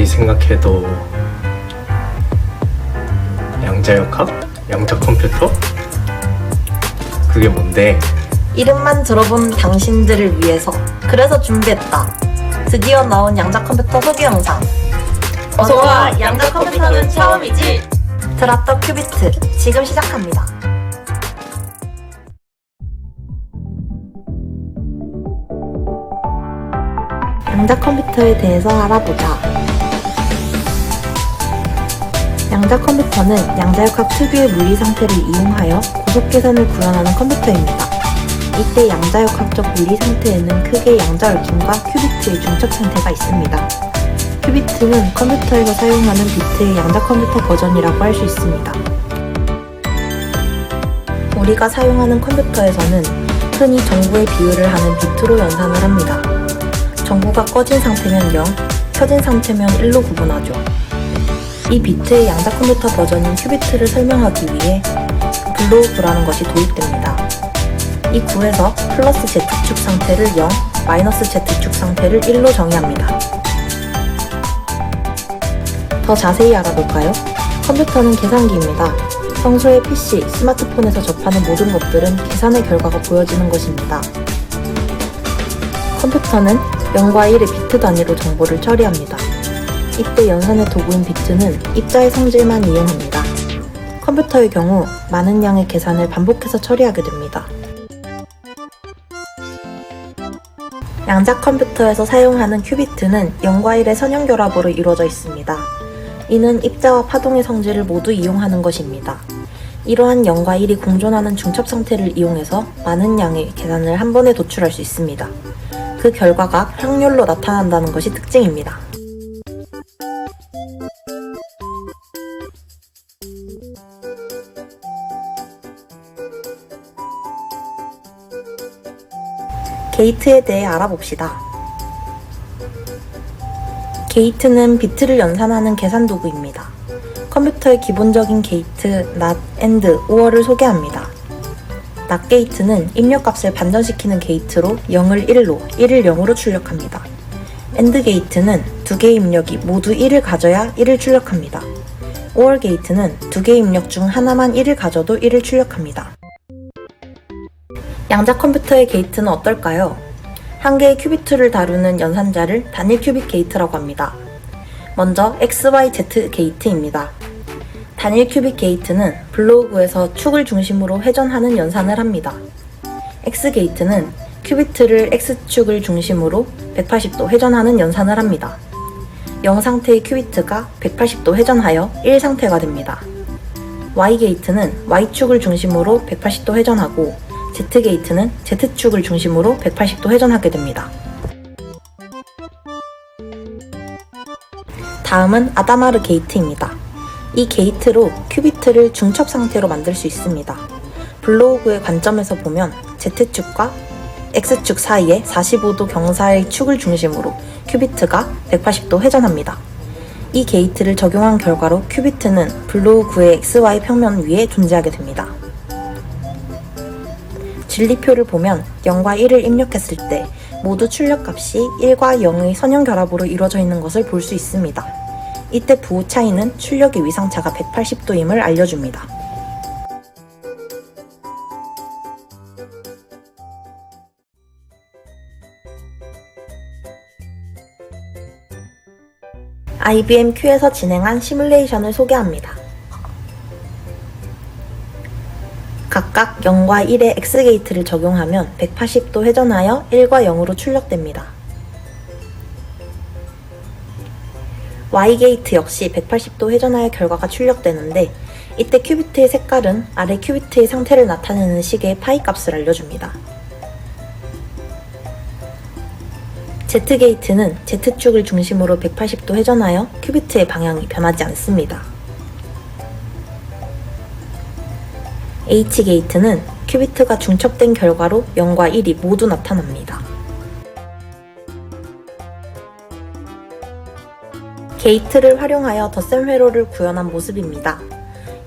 아무리 생각해도 양자역학? 양자 컴퓨터? 그게 뭔데? 이름만 들어본 당신들을 위해서 그래서 준비했다. 드디어 나온 양자 컴퓨터 소개 영상. 어서와 양자 컴퓨터는 처음이지. 드랍더 큐비트 지금 시작합니다. 양자 컴퓨터에 대해서 알아보자. 양자 컴퓨터는 양자역학 특유의 물리 상태를 이용하여 고속 계산을 구현하는 컴퓨터입니다. 이때 양자역학적 물리 상태에는 크게 양자열중과 큐비트의 중첩 상태가 있습니다. 큐비트는 컴퓨터에서 사용하는 비트의 양자 컴퓨터 버전이라고 할 수 있습니다. 우리가 사용하는 컴퓨터에서는 흔히 정보의 비율을 하는 비트로 연산을 합니다. 정보가 꺼진 상태면 0, 켜진 상태면 1로 구분하죠. 이 비트의 양자 컴퓨터 버전인 큐비트를 설명하기 위해 블로우브라는 것이 도입됩니다. 이 구에서 플러스 Z축 상태를 0, 마이너스 Z축 상태를 1로 정의합니다. 더 자세히 알아볼까요? 컴퓨터는 계산기입니다. 평소에 PC, 스마트폰에서 접하는 모든 것들은 계산의 결과가 보여지는 것입니다. 컴퓨터는 0과 1의 비트 단위로 정보를 처리합니다. 이때 연산의 도구인 비트는 입자의 성질만 이용합니다. 컴퓨터의 경우 많은 양의 계산을 반복해서 처리하게 됩니다. 양자 컴퓨터에서 사용하는 큐비트는 0과 1의 선형 결합으로 이루어져 있습니다. 이는 입자와 파동의 성질을 모두 이용하는 것입니다. 이러한 0과 1이 공존하는 중첩 상태를 이용해서 많은 양의 계산을 한 번에 도출할 수 있습니다. 그 결과가 확률로 나타난다는 것이 특징입니다. 게이트에 대해 알아봅시다. 게이트는 비트를 연산하는 계산 도구입니다. 컴퓨터의 기본적인 게이트, NOT, AND, OR을 소개합니다. NOT 게이트는 입력값을 반전시키는 게이트로 0을 1로, 1을 0으로 출력합니다. AND 게이트는 두 개의 입력이 모두 1을 가져야 1을 출력합니다. OR 게이트는 두 개의 입력 중 하나만 1을 가져도 1을 출력합니다. 양자 컴퓨터의 게이트는 어떨까요? 한 개의 큐비트를 다루는 연산자를 단일 큐빅 게이트라고 합니다. 먼저 XYZ 게이트입니다. 단일 큐빅 게이트는 블로그에서 축을 중심으로 회전하는 연산을 합니다. X 게이트는 큐비트를 X축을 중심으로 180도 회전하는 연산을 합니다. 0 상태의 큐비트가 180도 회전하여 1 상태가 됩니다. Y 게이트는 Y축을 중심으로 180도 회전하고 Z 게이트는 Z축을 중심으로 180도 회전하게 됩니다. 다음은 아다마르 게이트입니다. 이 게이트로 큐비트를 중첩 상태로 만들 수 있습니다. 블로우그의 관점에서 보면 Z축과 X축 사이에 45도 경사의 축을 중심으로 큐비트가 180도 회전합니다. 이 게이트를 적용한 결과로 큐비트는 블로우그의 XY 평면 위에 존재하게 됩니다. 진리표를 보면 0과 1을 입력했을 때 모두 출력값이 1과 0의 선형 결합으로 이루어져 있는 것을 볼 수 있습니다. 이때 부호 차이는 출력의 위상차가 180도임을 알려줍니다. IBM Q에서 진행한 시뮬레이션을 소개합니다. 각각 0과 1의 X게이트를 적용하면 180도 회전하여 1과 0으로 출력됩니다. Y게이트 역시 180도 회전하여 결과가 출력되는데 이때 큐비트의 색깔은 아래 큐비트의 상태를 나타내는 식의 파이 값을 알려줍니다. Z게이트는 Z축을 중심으로 180도 회전하여 큐비트의 방향이 변하지 않습니다. H게이트는 큐비트가 중첩된 결과로 0과 1이 모두 나타납니다. 게이트를 활용하여 덧셈 회로를 구현한 모습입니다.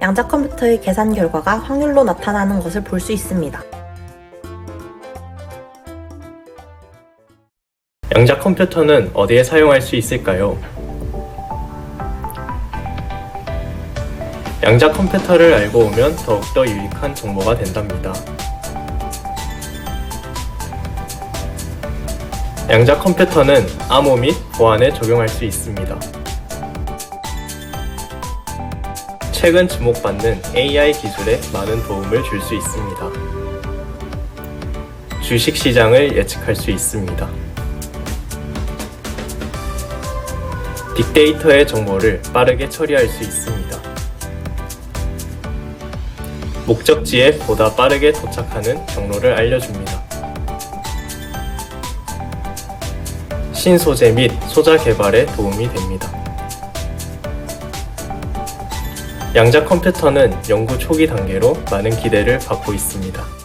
양자 컴퓨터의 계산 결과가 확률로 나타나는 것을 볼 수 있습니다. 양자 컴퓨터는 어디에 사용할 수 있을까요? 양자 컴퓨터를 알고 오면 더욱더 유익한 정보가 된답니다. 양자 컴퓨터는 암호 및 보안에 적용할 수 있습니다. 최근 주목받는 AI 기술에 많은 도움을 줄 수 있습니다. 주식 시장을 예측할 수 있습니다. 빅데이터의 정보를 빠르게 처리할 수 있습니다. 목적지에 보다 빠르게 도착하는 경로를 알려줍니다. 신소재 및 소자 개발에 도움이 됩니다. 양자 컴퓨터는 연구 초기 단계로 많은 기대를 받고 있습니다.